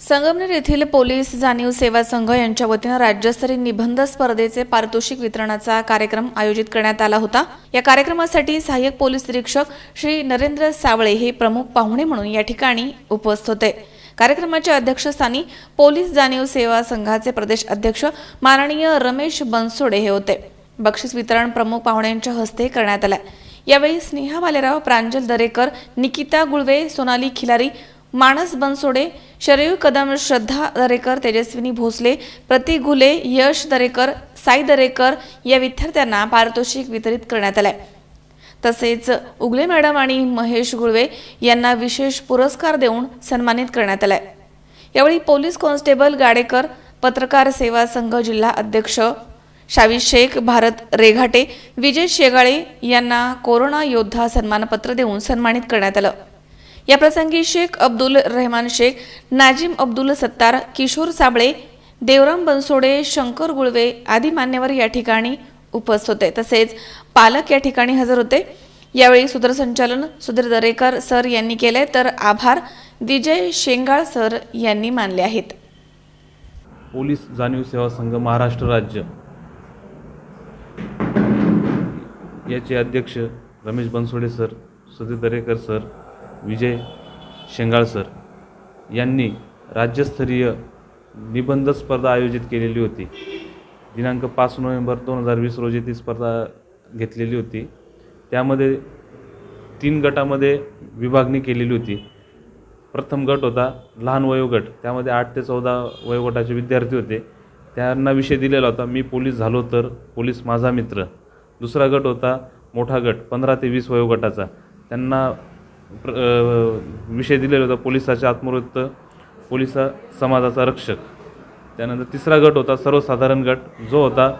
संगमनेर येथील पोलीस जाणीव सेवा संघ यांच्या वतीनं राज्यस्तरीय निबंध स्पर्धेचे पारितोषिक वितरणाचा कार्यक्रम आयोजित करण्यात आला होता. या कार्यक्रमासाठी सहाय्यक पोलीस निरीक्षक श्री नरेंद्र सावळे हे प्रमुख पाहुणे म्हणून या ठिकाणी उपस्थित होते. कार्यक्रमाच्या अध्यक्षस्थानी पोलीस जाणीव सेवा संघाचे प्रदेश अध्यक्ष माननीय रमेश बनसोडे हे होते. बक्षीस वितरण प्रमुख पाहुण्यांच्या हस्ते करण्यात आलं. यावेळी स्नेहा भालेराव प्रांजल दरेकर निकिता गुळवे सोनाली खिलारी मानस बनसोडे शरयू कदम श्रद्धा दरेकर तेजस्विनी भोसले प्रतीक घुले यश दरेकर साई दरेकर या विद्यार्थ्यांना पारितोषिक वितरित करण्यात आलंय. तसेच उगले मॅडम आणि महेश गुळवे यांना विशेष पुरस्कार देऊन सन्मानित करण्यात आलाय. यावेळी पोलीस कॉन्स्टेबल गाडेकर पत्रकार सेवा संघ जिल्हा अध्यक्ष शावी शेख भारत रेघाटे विजय शेगाळे यांना कोरोना योद्धा सन्मानपत्र देऊन सन्मानित करण्यात आलं. याप्रसंगी शेख अब्दुल रहमान शेख नाजिम अब्दुल सत्तार किशोर साबळे देवराम बनसोडे शंकर गुळवे आदी मान्यवर या ठिकाणी उपस्थित होते. तसेच पालक या ठिकाणी हजर होते. यावेळी सूत्रसंचालन सुधीर दरेकर सर यांनी केले. तर आभार विजय शेंगाळ सर यांनी मानले आहेत. पोलीस जाणीव सेवा संघ महाराष्ट्र राज्य. याचे अध्यक्ष Ramesh Bansode sir Sudhir Darekar sir Vijay Shengal sir यांनी राज्यस्तरीय निबंध स्पर्धा आयोजित केलेली होती. दिनांक पाच नोव्हेंबर दोन हजार वीस रोजी ती स्पर्धा घेतलेली होती. त्यामध्ये तीन गटामध्ये विभागणी केलेली होती. प्रथम गट होता लहान वयोगट. त्यामध्ये आठ ते चौदा वयोगटाचे विद्यार्थी होते. त्यांना विषय दिलेला होता मी पोलीस झालो तर पोलीस माझा मित्र. दुसरा गट होता मोठा गट पंधरा ते वीस वयोगटाचा. त्यांना विषय दिलेला होता पोलिसाच्या आत्मवृत्त पोलिसा समाजाचा रक्षक. त्यानंतर तिसरा गट होता सर्वसाधारण गट जो होता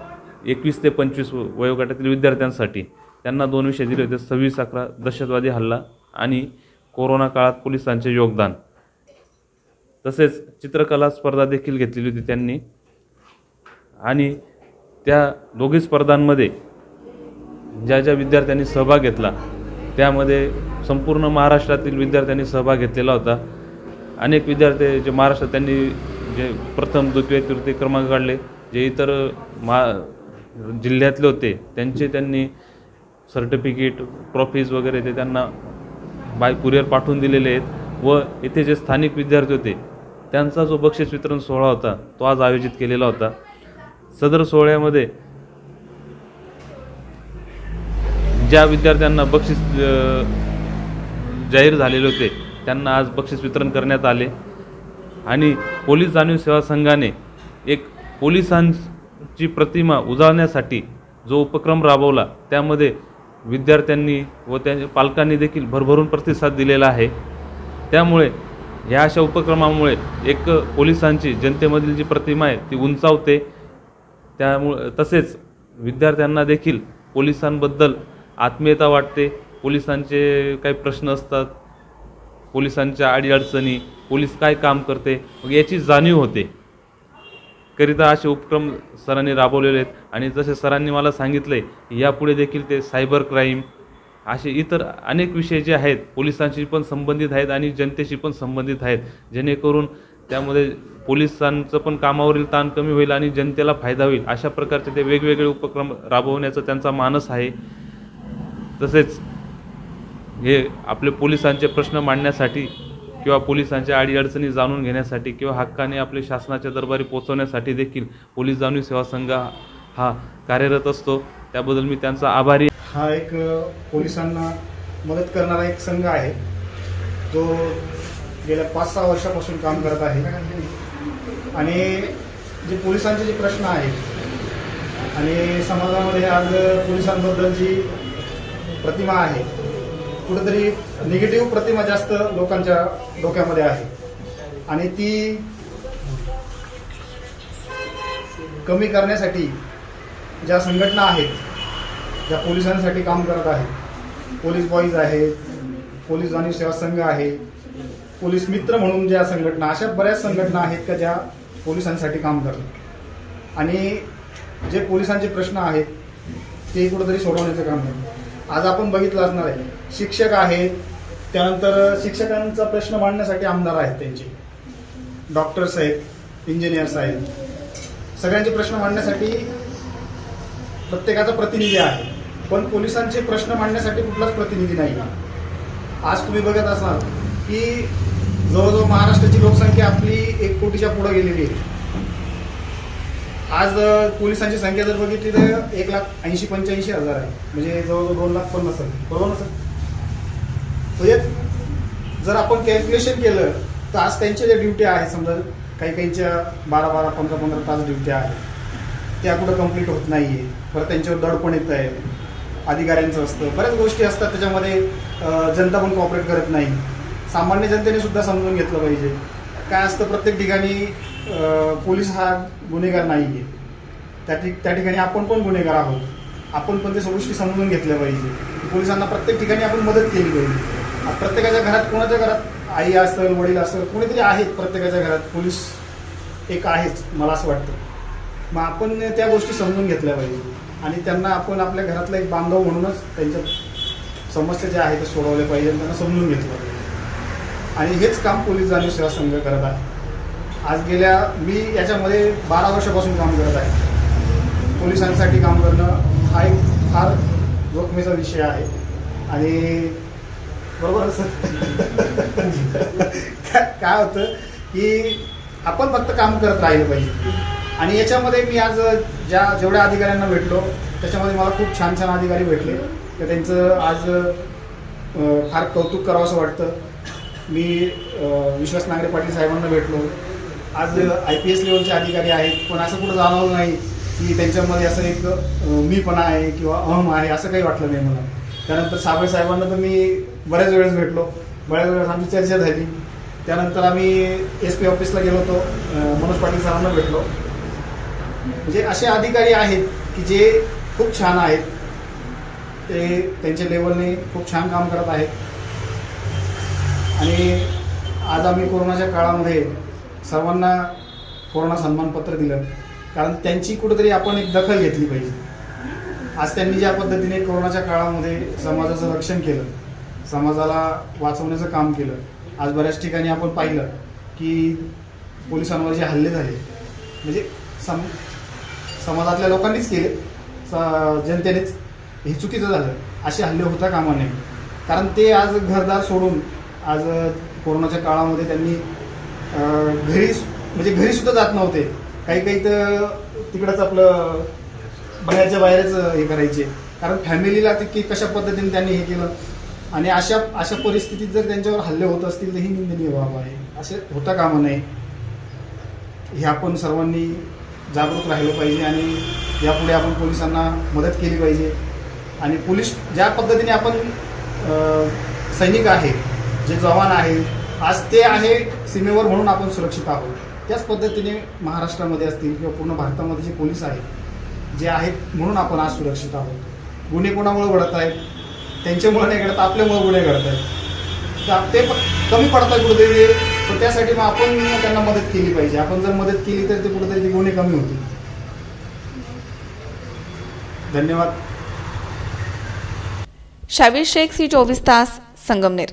एकवीस ते पंचवीस वयोगटातील विद्यार्थ्यांसाठी. त्यांना दोन विषय दिले होते सव्वीस अकरा दहशतवादी हल्ला आणि कोरोना काळात पोलिसांचे योगदान. तसेच चित्रकला स्पर्धा देखील घेतलेली होती त्यांनी. आणि त्या दोघी स्पर्धांमध्ये ज्या ज्या विद्यार्थ्यांनी सहभाग घेतला त्यामध्ये संपूर्ण महाराष्ट्रातील विद्यार्थ्यांनी सहभाग घेतलेला होता. अनेक विद्यार्थी जे महाराष्ट्रात त्यांनी जे प्रथम द्वितीय तृतीय क्रमांक काढले जे इतर मा जिल्ह्यातले होते त्यांचे त्यांनी सर्टिफिकेट ट्रॉफीज वगैरे ते त्यांना बाय कुरिअर पाठवून दिलेले आहेत. व इथे जे स्थानिक विद्यार्थी होते त्यांचा जो बक्षीस वितरण सोहळा होता तो आज आयोजित केलेला होता. सदर सोहळ्यामध्ये ज्या विद्यार्थ्यांना बक्षीस जाहीर झालेले होते त्यांना आज बक्षीस वितरण करण्यात आले. आणि पोलीस जाणीव सेवा संघाने एक पोलिसांची प्रतिमा उजाळण्यासाठी जो उपक्रम राबवला त्यामध्ये विद्यार्थ्यांनी व त्यांच्या पालकांनी देखील भरभरून प्रतिसाद दिलेला आहे. त्यामुळे ह्या अशा उपक्रमामुळे एक पोलिसांची जनतेमधील जी प्रतिमा आहे ती उंचावते. त्यामुळे तसेच विद्यार्थ्यांना देखील पोलिसांबद्दल आत्मीयता वाटते पोलिसांचे काही प्रश्न असतात पोलिसांच्या अडीअडचणी पोलीस काय काम करते मग याची जाणीव होते. करिता असे उपक्रम सरांनी राबवलेले आहेत आणि जसे सरांनी मला सांगितले यापुढे देखील ते सायबर क्राईम असे इतर अनेक विषय जे आहेत पोलिसांशी पण संबंधित आहेत आणि जनतेशी पण संबंधित आहेत जेणेकरून त्यामध्ये पोलिसांचं पण कामावरील ताण कमी होईल आणि जनतेला फायदा होईल अशा प्रकारचे ते वेगवेगळे उपक्रम राबवण्याचा त्यांचा मानस आहे. तसेच हे आपले पोलिसांचे प्रश्न मांडण्यासाठी किंवा पोलिसांच्या अडीअडचणी जाणून घेण्यासाठी किंवा हक्काने आपले शासनाच्या दरबारी पोहोचवण्यासाठी देखील पोलीस जाणीव सेवा संघ हा कार्यरत असतो. त्याबद्दल मी त्यांचा आभारी हा एक पोलिसांना मदत करणारा एक संघ आहे. जो गेल्या पाच सहा वर्षापासून काम करत आहे. आणि जे पोलिसांचे जे प्रश्न आहेत आणि समाजामध्ये आज पोलिसांबद्दल जी प्रतिमा आहे. कुठेतरी निगेटिव्ह प्रतिमा जास्त लोकांच्या डोक्यामध्ये आहे. आणि ती कमी करण्यासाठी ज्या संघटना आहेत ज्या पोलिसांसाठी काम करत आहेत पोलीस बॉईज आहेत पोलीस जाणीव सेवा संघ आहे पोलीस मित्र म्हणून ज्या संघटना अशा बऱ्याच संघटना आहेत का ज्या पोलिसांसाठी काम करतात. आणि जे पोलिसांचे प्रश्न आहेत ते कुठंतरी सोडवण्याचं काम करतात. आज आपण बघितलं असणार आहे. शिक्षक आहेत. त्यानंतर शिक्षकांचा प्रश्न मांडण्यासाठी आमदार आहेत त्यांचे. डॉक्टर्स आहेत इंजिनियर्स आहेत सगळ्यांचे प्रश्न मांडण्यासाठी प्रत्येकाचा प्रतिनिधी आहे. पण पोलिसांचे प्रश्न मांडण्यासाठी कुठलाच प्रतिनिधी नाही आज तुम्ही बघत असाल की जवळजवळ महाराष्ट्राची लोकसंख्या आपली एक कोटीच्या पुढे गेलेली आहे. आज पोलिसांची संख्या जर बघितली तर एक लाख ऐंशी पंच्याऐंशी हजार आहे. म्हणजे जवळजवळ दोन लाख पन्नास हजार बरोबर ना सर? म्हणजे जर आपण कॅल्क्युलेशन केलं तर आज त्यांच्या ज्या ड्युट्या आहेत समजा काही काहींच्या बारा बारा पंधरा पंधरा तास ड्युट्या आहेत त्या कुठं कंप्लीट होत नाही आहे परत त्यांच्यावर दडपण येत आहे अधिकाऱ्यांचं असतं. बऱ्याच गोष्टी असतात त्याच्यामध्ये जनता पण कॉपरेट करत नाही. सामान्य जनतेने सुद्धा समजून घेतलं पाहिजे. काय असतं प्रत्येक ठिकाणी पोलीस हा गुन्हेगार नाही आहे त्या ठिक त्या ठिकाणी आपण पण गुन्हेगार आहोत. आपण पण त्या गोष्टी समजून घेतल्या पाहिजे. पोलिसांना प्रत्येक ठिकाणी आपण मदत केली पाहिजे. प्रत्येकाच्या घरात कोणाच्या घरात आई असेल वडील असेल कोणीतरी आहेत प्रत्येकाच्या घरात. पोलीस एक आहेच मला असं वाटतं. मग आपण त्या गोष्टी समजून घेतल्या पाहिजे. आणि त्यांना आपण आपल्या घरातला एक बांधव म्हणूनच त्यांच्या समस्या ज्या आहेत त्या सोडवल्या पाहिजे त्यांना समजून घेतलं पाहिजे. आणि हेच काम पोलीस जाणीव सेवा संघ करत आहे. आज गेल्या मी याच्यामध्ये बारा वर्षापासून काम करत आहे. पोलिसांसाठी काम करणं हा एक फार जोखमीचा विषय आहे. आणि बरोबर सर? काय होतं की आपण फक्त काम करत राहिलं पाहिजे. आणि याच्यामध्ये मी आज ज्या जेवढ्या अधिकाऱ्यांना भेटलो त्याच्यामध्ये मला खूप छान छान अधिकारी भेटले. तर त्यांचं आज फार कौतुक करावं असं वाटतं. मी विश्वास नांगरे पाटील साहेबांना भेटलो. आज आय पी एस लेवलचे अधिकारी आहेत. पण असं कुठं जाणवलं नाही की त्यांच्यामध्ये असं एक मीपणा आहे किंवा अहम आहे असं काही वाटलं नाही मला. त्यानंतर साबळे साहेबांना तर मी बऱ्याच वेळेस भेटलो. बऱ्याच वेळेस आमची चर्चा झाली. त्यानंतर आम्ही एस पी ऑफिसला गेलो होतो. मनोज पाटील सरांना भेटलो. म्हणजे असे अधिकारी आहेत की जे खूप छान आहेत. ते त्यांच्या लेवलने खूप छान काम करत आहेत. आणि आज आम्ही कोरोनाच्या काळामध्ये सर्वांना कोरोना सन्मानपत्र दिलं. कारण त्यांची कुठेतरी आपण एक दखल घेतली पाहिजे. आज त्यांनी ज्या पद्धतीने कोरोनाच्या काळामध्ये समाजाचं रक्षण केलं समाजाला वाचवण्याचं काम केलं आज बऱ्याच ठिकाणी आपण पाहिलं की पोलिसांवर जे हल्ले झाले म्हणजे सम समाजातल्या लोकांनीच केले. स- जनतेनेच हे चुकीचं झालं. असे हल्ले होता कामा नये. कारण ते आज घरदार सोडून आज कोरोनाच्या काळामध्ये त्यांनी घरी म्हणजे घरी सुद्धा जात नव्हते. काही काही तर तिकडंच आपलं बाहेरच्या बाहेरच हे करायचे. कारण फॅमिलीला ते की कशा पद्धतीने त्यांनी हे केलं. आणि अशा अशा परिस्थितीत जर त्यांच्यावर हल्ले होत असतील तर ही निंदनीय बाब आहे. असे होता कामा नये. हे आपण सर्वांनी जागरूक राहिलं पाहिजे आणि यापुढे आपण पोलिसांना मदत केली पाहिजे. आणि पोलीस ज्या पद्धतीने आपण सैनिक आहे जे जवान आहे आज ते आहे सीमेवर म्हणून आपण सुरक्षित आहोत. त्याच पद्धतीने महाराष्ट्रामध्ये असतील किंवा पूर्ण भारतामध्ये जे पोलीस आहेत जे आहेत म्हणून आपण आज सुरक्षित आहोत. गुन्हे कोणामुळे घडत आहेत? त्यांच्यामुळे नाही घडत आपल्यामुळे गुन्हे घडत आहेत. तर ते प- कमी पडतात कुठेतरी. तर त्यासाठी मग आपण त्यांना मदत केली पाहिजे. आपण जर मदत केली तर ते कुठेतरी ते गुन्हे कमी होतील. धन्यवाद. शावीर शेख सी चोवीस तास संगमनेर.